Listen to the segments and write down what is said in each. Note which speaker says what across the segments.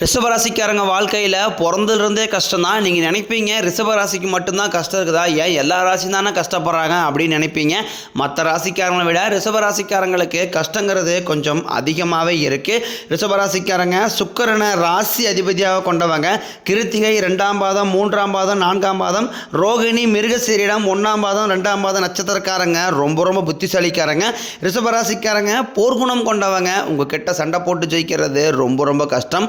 Speaker 1: ரிஷபராசிக்காரங்க வாழ்க்கையில் பிறந்திலிருந்தே கஷ்டம் தான் நீங்கள் நினைப்பீங்க ரிஷபராசிக்கு மட்டும்தான் கஷ்டம் இருக்குதா? ஏன் எல்லா ராசியும் தானே கஷ்டப்படுறாங்க அப்படின்னு நினைப்பீங்க. மற்ற ராசிக்காரங்களை விட ரிஷபராசிக்காரங்களுக்கு கஷ்டங்கிறது கொஞ்சம் அதிகமாகவே இருக்குது ரிஷபராசிக்காரங்க சுக்கரனை ராசி அதிபதியாக கொண்டவங்க. கிருத்திகை ரெண்டாம் பாதம் மூன்றாம் பாதம் நான்காம் பாதம். ரோகிணி மிருகசீரிடம் ஒன்றாம் பாதம் ரெண்டாம் பாதம் நட்சத்திரக்காரங்க ரொம்ப ரொம்ப புத்திசாலிக்காரங்க. ரிஷபராசிக்காரங்க போர்க்குணம் கொண்டவங்க. உங்கள் கிட்ட சண்டை போட்டு ஜெயிக்கிறது ரொம்ப ரொம்ப கஷ்டம்.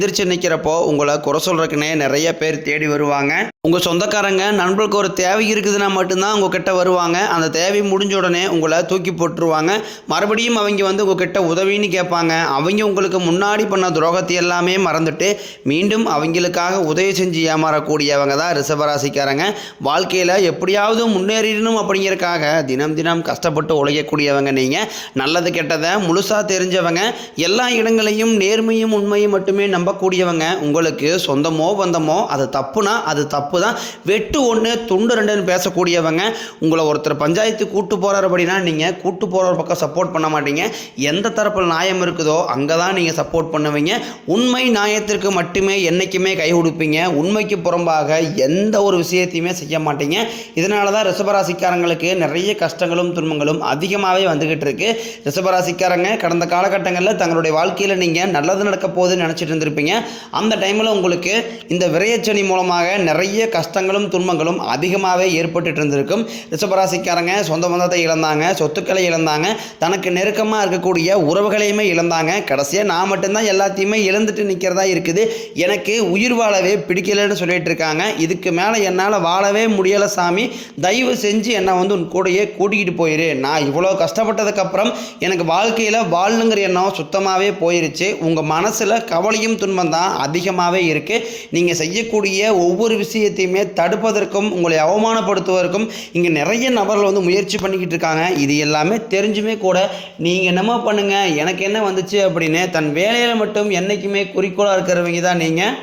Speaker 1: எந்திரிச்சு நிற்கிறப்போ உங்களை குறை சொல்கிறக்குன்னே நிறைய பேர் தேடி வருவாங்க. உங்கள் சொந்தக்காரங்க நண்பர்களுக்கு ஒரு தேவை இருக்குதுன்னா மட்டும்தான் உங்கள் கிட்ட வருவாங்க. அந்த தேவை முடிஞ்ச உடனே உங்களை தூக்கி போட்டுருவாங்க. மறுபடியும் அவங்க வந்து உங்கள் கிட்ட உதவின்னு கேட்பாங்க. அவங்க உங்களுக்கு முன்னாடி பண்ண துரோகத்தை எல்லாமே மறந்துட்டு மீண்டும் அவங்களுக்காக உதவி செஞ்சு ஏமாறக்கூடியவங்க தான் ரிஷபராசிக்காரங்க. வாழ்க்கையில் எப்படியாவது முன்னேறிடணும் அப்படிங்கிறக்காக தினம் தினம் கஷ்டப்பட்டு உழைக்கக்கூடியவங்க நீங்கள் நல்லது கெட்டதை முழுசாக தெரிஞ்சவங்க. எல்லா இடங்களையும் நேர்மையும் உண்மையும் மட்டுமே நம்பக்கூடியவங்க. உங்களுக்கு சொந்தமோ பந்தமோ அது தப்புனா அது தப்பு. தான் வெட்டு ஒன்று துண்டு ரெண்டுன்னு பேசக்கூடியவங்க உங்களை ஒருத்தர் பஞ்சாயத்து கூட்டு போகிறார் அப்படின்னா நீங்கள் கூட்டு போகிற பக்கம் சப்போர்ட் பண்ண மாட்டீங்க. எந்த தரப்பில் நியாயம் இருக்குதோ அங்கே தான் நீங்கள் சப்போர்ட் பண்ணுவீங்க. உண்மை நியாயத்திற்கு மட்டுமே என்றைக்குமே கை கொடுப்பீங்க. உண்மைக்கு புறம்பாக எந்த ஒரு விஷயத்தையுமே செய்ய மாட்டீங்க. இதனால தான் ரிஷபராசிக்காரங்களுக்கு நிறைய கஷ்டங்களும் துன்பங்களும் அதிகமாகவே வந்துக்கிட்டு இருக்கு. ரிஷபராசிக்காரங்க கடந்த காலகட்டங்களில் தங்களுடைய வாழ்க்கையில் நீங்கள் நல்லது நடக்க போகுதுன்னு நினச்சிட்டு இருந்திருப்பீங்க. அந்த டைமில் உங்களுக்கு இந்த விரையச்சனி மூலமாக நிறைய கஷ்டங்களும் துன்பங்களும் அதிகமாகவே ஏற்பட்டுட்டு இருந்திருக்கும் ரிஷபராசிக்காரங்க சொந்த பந்தத்தை இழந்தாங்க சொத்துக்களை இழந்தாங்க தனக்கு நெருக்கமாக இருக்கக்கூடிய உறவுகளையுமே இழந்தாங்க. கடைசியாக நான் மட்டும்தான் எல்லாத்தையுமே இழந்துட்டு நிற்கிறதா இருக்குது. எனக்கு உயிர் வாழவே பிடிக்கலைன்னு சொல்லிட்டு இருக்காங்க இதுக்கு மேலே என்னால் வாழவே முடியலை சாமி. தயவு செஞ்சு என்னை வந்து உன் கூடயே கூட்டிகிட்டு போயிரு. நான் இவ்வளோ கஷ்டப்பட்டதுக்கப்புறம் எனக்கு வாழ்க்கையில் வாழணுங்கிற எண்ணம் சுத்தமாகவே போயிருச்சு. உங்கள் மனசில் கவலையும் துன்பம் தான் அதிகமாகவே இருக்குது நீங்கள் செய்யக்கூடிய ஒவ்வொரு விஷயத்தையும் தடுப்பதற்கும் உங்களை அவமானப்படுத்துவதற்கும் இங்கே நிறைய நபர்கள் வந்து முயற்சி பண்ணிக்கிட்டு இருக்காங்க. இது எல்லாமே தெரிஞ்சுமே கூட நீங்கள் என்னமோ பண்ணுங்கள் எனக்கு என்ன வந்துச்சு அப்படின்னு தன் வேலையில் மட்டும் என்றைக்குமே குறிக்கோளாக இருக்கிறவங்க தான் நீங்கள்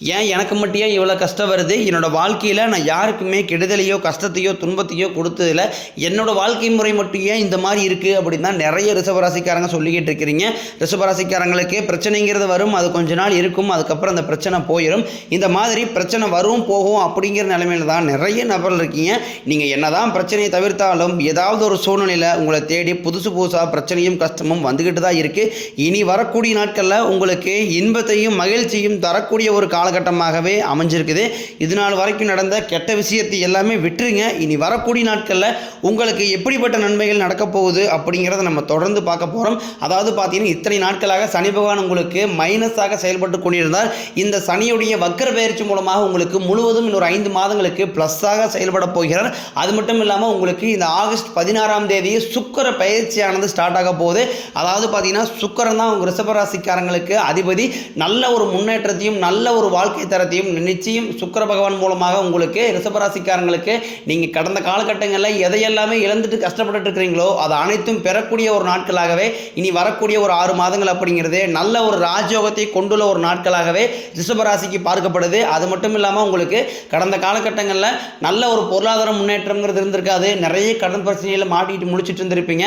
Speaker 1: ஏன் எனக்கு மட்டும் ஏன் இவ்வளோ கஷ்டம் வருது? என்னோடய வாழ்க்கையில் நான் யாருக்குமே கெடுதலையோ கஷ்டத்தையோ துன்பத்தையோ கொடுத்ததில்ல. என்னோடய வாழ்க்கை முறை மட்டும் ஏன் இந்த மாதிரி இருக்குது அப்படின்னு தான் நிறைய ரிஷபராசிக்காரங்க சொல்லிக்கிட்டு இருக்கிறீங்க. ரிஷபராசிக்காரங்களுக்கு பிரச்சனைங்கிறது வரும். அது கொஞ்ச நாள் இருக்கும். அதுக்கப்புறம் அந்த பிரச்சனை போயிடும் இந்த மாதிரி பிரச்சனை வரும் போகும் அப்படிங்கிற நிலைமையில தான் நிறைய நபர்கள் இருக்கீங்க. நீங்கள் என்ன தான் பிரச்சனையை தவிர்த்தாலும் ஏதாவது ஒரு சூழ்நிலையில் உங்களை தேடி புதுசு புதுசாக பிரச்சனையும் கஷ்டமும் வந்துக்கிட்டு தான் இருக்குது இனி வரக்கூடிய நாட்களில் உங்களுக்கு இன்பத்தையும் மகிழ்ச்சியும் தரக்கூடிய ஒரு காலகட்டமாகவே அமைஞ்சிருக்குது. இது நாள் வரைக்கும் நடந்த கெட்ட விஷயத்தை எல்லாமே விட்டுருங்க. இனி வரக்கூடிய நாட்களில் உங்களுக்கு எப்படிப்பட்ட நன்மைகள் நடக்கப் போகுது அப்படிங்கிறத நம்ம தொடர்ந்து பார்க்க போகிறோம் அதாவது பார்த்தீங்கன்னா இத்தனை நாட்களாக சனி பகவான் உங்களுக்கு மைனஸாக செயல்பட்டு கொண்டிருந்தால் இந்த சனியுடைய வக்கர பயிற்சி மூலமாக உங்களுக்கு முழுவதும் இன்னொரு ஐந்து மாதங்களுக்கு ப்ளஸ்ஸாக செயல்பட போகிறார். அது மட்டும் இல்லாமல் உங்களுக்கு இந்த ஆகஸ்ட் பதினாறாம் தேதி சுக்கர பயிற்சியானது ஸ்டார்ட் ஆக போகுது. அதாவது பார்த்தீங்கன்னா சுக்கரன் தான் உங்கள் ரிஷபராசிக்காரங்களுக்கு அதிபதி. நல்ல ஒரு முன்னேற்றத்தையும் நல்ல ஒரு வாழ்க்கை தரத்தையும் நிச்சயம் சுக்கர பகவான் மூலமாக உங்களுக்கு ரிஷபராசிக்காரங்களுக்கு நீங்கள் கடந்த காலகட்டங்களில் எதையெல்லாமே இழந்துட்டு கஷ்டப்பட்டுட்டு இருக்கிறீங்களோ அது அனைத்தும் பெறக்கூடிய ஒரு நாட்களாகவே இனி வரக்கூடிய ஒரு ஆறு மாதங்கள் அப்படிங்கிறது நல்ல ஒரு ராஜயோகத்தை கொண்டுள்ள ஒரு நாட்களாகவே ரிஷபராசிக்கு பார்க்கப்படுது. அது மட்டும் இல்லாமல் உங்களுக்கு கடந்த காலகட்டங்களில் நல்ல ஒரு பொருளாதார முன்னேற்றம்ங்கிறது இருந்திருக்காது. நிறைய கடன் பிரச்சனையில் மாட்டிக்கிட்டு முடிச்சுட்டு இருந்திருப்பீங்க.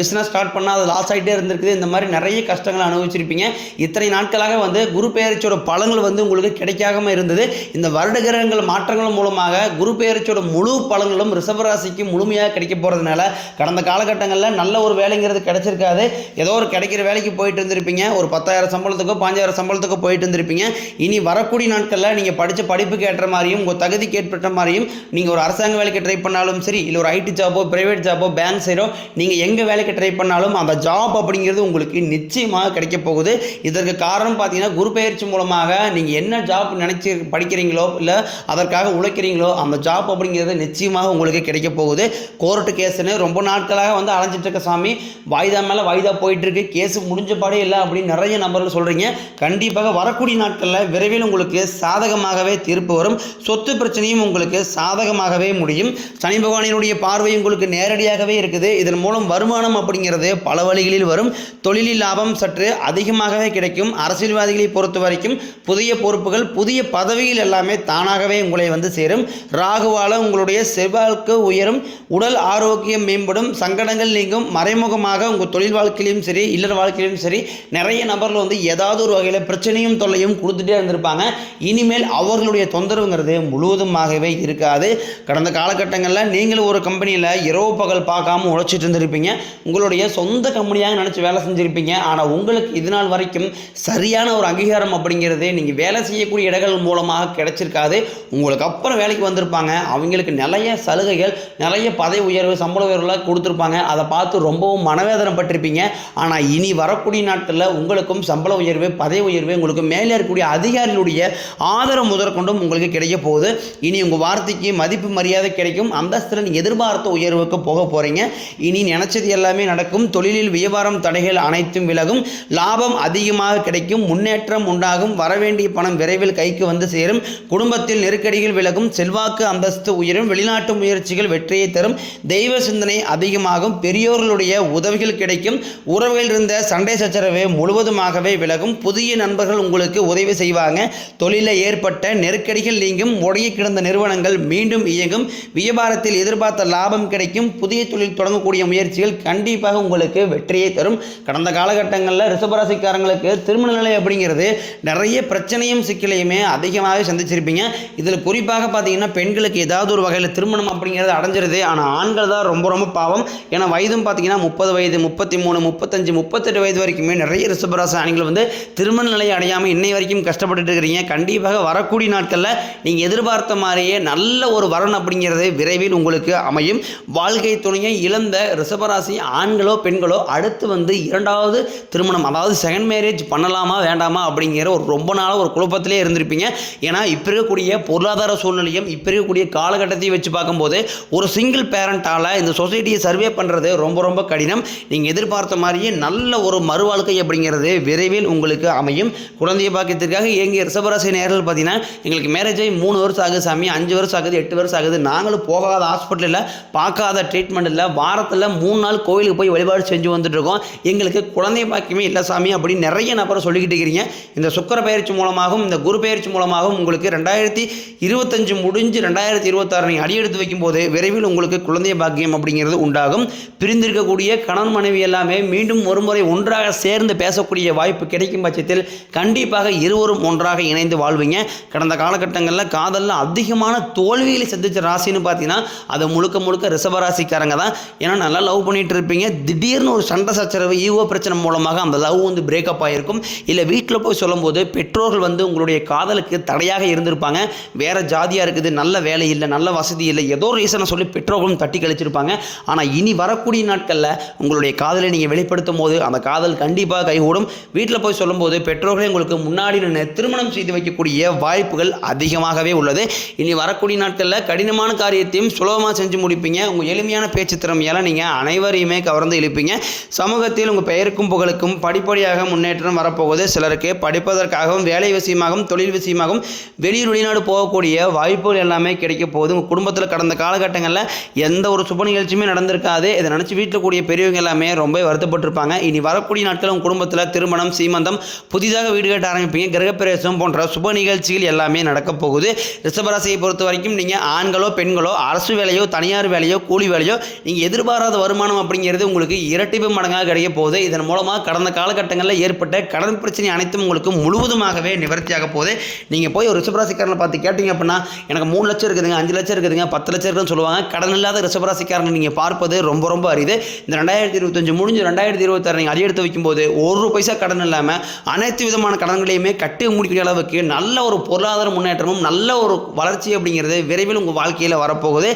Speaker 1: பிஸ்னஸ் ஸ்டார்ட் பண்ணால் அது லாஸ் ஆகிட்டே இருந்திருக்குது. இந்த மாதிரி நிறைய கஷ்டங்களை அனுபவிச்சிருப்பீங்க. இத்தனை நாட்களாக வந்து குரு பெயர்ச்சியோட பலன்கள் வந்து உங்களுக்கு கிடைக்காம இருந்தது. இந்த வருட கிரகங்கள் மாற்றங்கள் மூலமாக குரு பெயர்ச்சியோட முழு பலன்களும் ரிஷபராசிக்கு முழுமையாக கிடைக்க போகிறதுனால கடந்த காலகட்டங்களில் நல்ல ஒரு வேலைங்கிறது கிடைச்சிருக்காது. ஏதோ ஒரு கிடைக்கிற வேலைக்கு போயிட்டு இருந்திருப்பீங்க. ஒரு பத்தாயிரம் சம்பளத்துக்கோ பாஞ்சாயிரம் சம்பளத்துக்கோ போயிட்டு இருந்திருப்பீங்க. இனி வரக்கூடிய நாட்களில் நீங்கள் படித்த படிப்புக்கு ஏற்ற மாதிரியும் உங்கள் தகுதிக்கு ஏற்பட்ட மாதிரியும் நீங்கள் ஒரு அரசாங்க வேலைக்கு ட்ரை பண்ணாலும் சரி இல்லை ஒரு ஐடி ஜாபோ பிரைவேட் ஜாபோ பேங்க் சைடோ நீங்கள் எங்கே வேலைக்கு ட்ரை பண்ணாலும் அந்த ஜாப் அப்படிங்கிறது உங்களுக்கு நிச்சயமாக கிடைக்க போகுது. இதற்கு காரணம் பார்த்தீங்கன்னா குரு பெயர்ச்சி மூலமாக நீங்கள் என்ன என்ன ஜாப் நினச்சி படிக்கிறீங்களோ இல்லை அதற்காக உழைக்கிறீங்களோ அந்த ஜாப் அப்படிங்கிறது நிச்சயமாக உங்களுக்கு கிடைக்க போகுது. கோர்ட்டு கேஸுன்னு ரொம்ப நாட்களாக வந்து அலைஞ்சிட்ருக்க சாமி. வாய்தா மேலே வாய்தா போயிட்டுருக்கு கேஸு கேஸ் முடிஞ்ச பாடே இல்லை அப்படின்னு நிறைய நபர்கள் சொல்கிறீங்க கண்டிப்பாக வரக்கூடிய நாட்களில் விரைவில் உங்களுக்கு சாதகமாகவே தீர்ப்பு வரும். சொத்து பிரச்சனையும் உங்களுக்கு சாதகமாகவே முடியும். சனி பகவானினுடைய பார்வை உங்களுக்கு நேரடியாகவே இருக்குது. இதன் மூலம் வருமானம் அப்படிங்கிறது பல வழிகளில் வரும். தொழிலில் லாபம் சற்று அதிகமாகவே கிடைக்கும். அரசியல்வாதிகளை பொறுத்த வரைக்கும் புதிய பொறுப்புகள் புதிய பதவிகள் எல்லாமே தானாகவே உங்களை வந்து சேரும். ராகுவால உங்களுடைய செவ்வாழ்க்கு உயரும். உடல் ஆரோக்கியம் மேம்படும். சங்கடங்கள் நீங்கும். மறைமுகமாக உங்கள் தொழில் வாழ்க்கையிலும் சரி இல்லற வாழ்க்கையிலும் சரி நிறைய நபர்கள் வந்து ஏதாவது ஒரு வகையில் பிரச்சனையும் தொல்லையும் கொடுத்துட்டே இருந்திருப்பாங்க. இனிமேல் அவர்களுடைய தொந்தரவுங்கிறது முழுவதுமாகவே இருக்காது. கடந்த காலகட்டங்களில் நீங்களும் ஒரு கம்பெனியில் இரவு பகல் பார்க்காம உழைச்சிட்டு இருந்திருப்பீங்க. உங்களுடைய சொந்த கம்பெனியாக நினச்சி வேலை செஞ்சுருப்பீங்க. ஆனால் உங்களுக்கு இது நாள் வரைக்கும் சரியான ஒரு அங்கீகாரம் அப்படிங்கிறது நீங்கள் வேலை செய்யக்கூடிய இடங்கள் மூலமாக கிடைச்சிருக்காது. உங்களுக்கு அப்புறம் வேலைக்கு வந்திருப்பாங்க. அவங்களுக்கு நிறைய சலுகைகள் நிறைய பதவி உயர்வு சம்பள உயர்வுலாம் கொடுத்துருப்பாங்க. அதை பார்த்து ரொம்பவும் மனவேதனை பட்டிருப்பீங்க. ஆனால் இனி வரக்கூடிய நாட்களில் உங்களுக்கும் சம்பள உயர்வு பதவி உயர்வு உங்களுக்கு மேலே இருக்கக்கூடிய அதிகாரிகளுடைய ஆதரவு முதற்கொண்டும் உங்களுக்கு கிடைக்க போகுது. இனி உங்கள் வார்த்தைக்கு மதிப்பு மரியாதை கிடைக்கும். அந்தஸ்தில் நீங்கள் எதிர்பார்த்த உயர்வுக்கு போக போகிறீங்க இனி நினச்சது எல்லாமே நடக்கும். தொழிலில் வியாபாரம் தடைகள் அனைத்தும் விலகும். லாபம் அதிகமாக கிடைக்கும். முன்னேற்றம் உண்டாகும். வரவேண்டிய பணம் விரைவில் கைக்கு வந்து சேரும். குடும்பத்தில் நெருக்கடிகள் விலகும். செல்வாக்கு அந்தஸ்து உயரும். வெளிநாட்டு முயற்சிகள் வெற்றியை தரும். தெய்வ சிந்தனை அதிகமாகும். பெரியோர்களுடைய உதவிகள் கிடைக்கும். உறவுகளில் இருந்த சண்டை சச்சரவு முழுவதுமாகவே விலகும். புதிய நண்பர்கள் உங்களுக்கு உதவி செய்வாங்க. தொழிலில் ஏற்பட்ட நெருக்கடிகள் நீங்கும். முடங்கி கிடந்த நிறுவனங்கள் மீண்டும் இயங்கும். வியாபாரத்தில் எதிர்பார்த்த லாபம் கிடைக்கும். புதிய தொழில் தொடங்கக்கூடிய முயற்சிகள் கண்டிப்பாக உங்களுக்கு வெற்றியை தரும். கடந்த காலகட்டங்களில் ரிசபராசிக்காரங்களுக்கு திருமண நிலை அப்படிங்கிறது நிறைய பிரச்சனையும் சிக்கலையுமே அதிகமாகவே சந்திச்சிருப்பீங்க. இதில் குறிப்பாக பார்த்தீங்கன்னா பெண்களுக்கு ஏதாவது ஒரு வகையில் திருமணம் அப்படிங்கிறது அடைஞ்சிருது. ஆனால் ஆண்கள் தான் ரொம்ப ரொம்ப பாவம். ஏன்னா வயதும் பார்த்தீங்கன்னா முப்பது வயது முப்பத்தி மூணு முப்பத்தஞ்சு முப்பத்தெட்டு வயது வரைக்குமே நிறைய ரிஷபராசி ஆண்கள் வந்து திருமண நிலை அடையாமல் இன்னை வரைக்கும் கஷ்டப்பட்டுட்டு இருக்கிறீங்க. கண்டிப்பாக வரக்கூடிய நாட்களில் நீங்கள் எதிர்பார்த்த மாதிரியே நல்ல ஒரு வரன் அப்படிங்கிறது விரைவில் உங்களுக்கு அமையும். வாழ்க்கை துணையை இழந்த ரிஷபராசி ஆண்களோ பெண்களோ அடுத்து வந்து இரண்டாவது திருமணம் அதாவது செகண்ட் மேரேஜ் பண்ணலாமா வேண்டாமா அப்படிங்கிற ஒரு ரொம்ப நாளாக ஒரு குழப்பத்திலே இருந்திருப்பீங்க. ஏன்னா இப்போ இருக்கக்கூடிய பொருளாதார சூழ்நிலையும் இப்போ இருக்கக்கூடிய காலகட்டத்தையும் வச்சு பார்க்கும்போது ஒரு சிங்கிள் பேரண்டால் இந்த சொசைட்டியை சர்வே பண்ணுறது ரொம்ப ரொம்ப கடினம். நீங்கள் எதிர்பார்த்த மாதிரியே நல்ல ஒரு மறுவாழ்க்கை அப்படிங்கிறது விரைவில் உங்களுக்கு அமையும். குழந்தைய பாக்கியத்திற்காக எங்கள் ரிசபராசி நேரில் பார்த்தீங்கன்னா எங்களுக்கு மேரேஜ் ஆகி மூணு வருஷம் ஆகுது சாமி அஞ்சு வருஷம் ஆகுது எட்டு வருஷம் ஆகுது. நாங்களும் போகாத ஹாஸ்பிட்டலில் பார்க்காத ட்ரீட்மெண்ட் இல்லை வாரத்தில் மூணு நாள் கோயிலுக்கு போய் வழிபாடு செஞ்சு வந்துட்டு இருக்கோம். எங்களுக்கு குழந்தை பாக்கியமே இல்லை சாமி அப்படின்னு நிறைய நபரை சொல்லிக்கிட்டு இருக்கிறீங்க. இந்த சுக்கர பயிற்சி மூலமாகவும் இந்த குரு பயிற்சி மூலமாகவும் உங்களுக்கு ரெண்டாயிரத்தி இருபத்தஞ்சு முடிஞ்சு ரெண்டாயிரத்தி இருபத்தாறு நீங்கள் அடியெடுத்து வைக்கும்போது விரைவில் உங்களுக்கு குழந்தை பாக்கியம் அப்படிங்கிறது உண்டாகும். பிரிந்திருக்கக்கூடிய கணவன் மனைவி எல்லாமே மீண்டும் ஒருமுறை ஒன்றாக சேர்ந்து பேசக்கூடிய வாய்ப்பு கிடைக்கும் பட்சத்தில் கண்டிப்பாக இருவரும் ஒன்றாக இணைந்து வாழ்வீங்க. கடந்த காலகட்டங்களில் காதலில் அதிகமான தோல்விகளை சந்தித்த ராசின்னு பார்த்தீங்கன்னா அது முழுக்க முழுக்க ரிசவராசிக்காரங்க தான். ஏன்னா நல்லா லவ் பண்ணிட்டு இருப்பீங்க. திடீர்னு ஒரு சண்டை சச்சரவு ஈகோ பிரச்சனை மூலமாக அந்த லவ் வந்து பிரேக்கப் ஆகிருக்கும் இல்லை வீட்டில் போய் சொல்லும்போது பெற்றோர்கள் வந்து உங்களுடைய காதலுக்கு தடையாக இருந்திருப்பாங்க. வேற ஜாதியாக இருக்குது நல்ல வேலை இல்லை நல்ல வசதி இல்லை ஏதோ ரீசனை சொல்லி பெற்றோர்களும் தட்டி கழிச்சிருப்பாங்க. ஆனால் இனி வரக்கூடிய நாட்களில் உங்களுடைய காதலை நீங்கள் வெளிப்படுத்தும் போது அந்த காதல் கண்டிப்பாக கைகூடும். வீட்டில் போய் சொல்லும்போது பெற்றோர்களே உங்களுக்கு முன்னாடி நின்று திருமணம் செய்து வைக்கக்கூடிய வாய்ப்புகள் அதிகமாகவே உள்ளது. இனி வரக்கூடிய நாட்களில் கடினமான காரியத்தையும் சுலபமாக செஞ்சு முடிப்பீங்க. உங்கள் எளிமையான பேச்சு திறமையால் நீங்கள் அனைவரையுமே கவர்ந்து இழுப்பீங்க. சமூகத்தில் உங்கள் பெயருக்கும் புகழுக்கும் படிப்படியாக முன்னேற்றம் வரப்போகுது. சிலருக்கு படிப்பதற்காகவும் வேலை விஷயமாகவும் தொழில் விஷயமாகவும் வெளியூர் வெளிநாடு போகக்கூடிய வாய்ப்புகள் எல்லாமே கிடைக்க போகுது. உங்கள் குடும்பத்தில் கடந்த காலகட்டங்களில் எந்த ஒரு சுப நிகழ்ச்சியுமே நடந்திருக்காது. இதை நினச்சி வீட்டில் கூடிய பெரியவங்க எல்லாமே ரொம்ப வருத்தப்பட்டிருப்பாங்க. இனி வரக்கூடிய நாட்கள் உங்கள் குடும்பத்தில் திருமணம் சீமந்தம் புதிதாக வீடு கட்ட ஆரம்பிப்பீங்க. கிரகப்பிரவேசம் போன்ற சுப நிகழ்ச்சிகள் எல்லாமே நடக்க போகுது. ரிஷபராசியை பொறுத்த வரைக்கும் நீங்கள் ஆண்களோ பெண்களோ அரசு வேலையோ தனியார் வேலையோ கூலி வேலையோ நீங்கள் எதிர்பாராத வருமானம் அப்படிங்கிறது உங்களுக்கு இரட்டிப்பு மடங்காக கிடைக்க போகுது. இதன் மூலமாக கடந்த காலகட்டங்களில் ஏற்பட்ட கடன் பிரச்சனை அனைத்தும் உங்களுக்கு முழுவதுமாகவே நிவர்த்தி நிவர்த்தியாக போகுது. நீங்கள் போய் ஒரு ரிஷபராசிக்காரனை பார்த்து கேட்டீங்க அப்படின்னா எனக்கு மூணு லட்சம் இருக்குதுங்க அஞ்சு லட்சம் இருக்குதுங்க பத்து லட்சம் இருக்குன்னு சொல்லுவாங்க. கடன் இல்லாத ரிஷபராசிக்காரனை நீங்கள் பார்ப்பது ரொம்ப ரொம்ப அரிது. இந்த ரெண்டாயிரத்தி இருபத்தஞ்சு முடிஞ்சு ரெண்டாயிரத்தி இருபத்தாறு நீங்கள் அதிகரித்து வைக்கும்போது ஒரு பைசா கடன் இல்லாமல் அனைத்து விதமான கடன்களையுமே கட்டி முடிக்கிற அளவுக்கு நல்ல ஒரு பொருளாதார முன்னேற்றமும் நல்ல ஒரு வளர்ச்சி அப்படிங்கிறது விரைவில் உங்கள் வாழ்க்கையில் வரப்போகுது.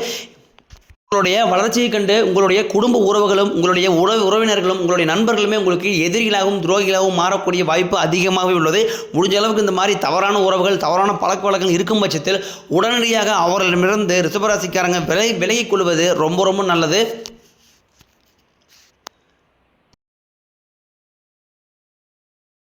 Speaker 1: உங்களுடைய வளர்ச்சியை கண்டு உங்களுடைய குடும்ப உறவுகளும் உங்களுடைய உறவு உறவினர்களும் உங்களுடைய நண்பர்களுமே உங்களுக்கு எதிரிகளாகவும் துரோகிகளாகவும் மாறக்கூடிய வாய்ப்பு அதிகமாகவே உள்ளது. முடிஞ்ச அளவுக்கு இந்த மாதிரி தவறான உறவுகள் தவறான பழக்க வழக்கங்கள் இருக்கும் பட்சத்தில் உடனடியாக அவர்களிடமிருந்து ரிசபராசிக்காரங்க விலை விலகிக் கொள்வது ரொம்ப ரொம்ப நல்லது.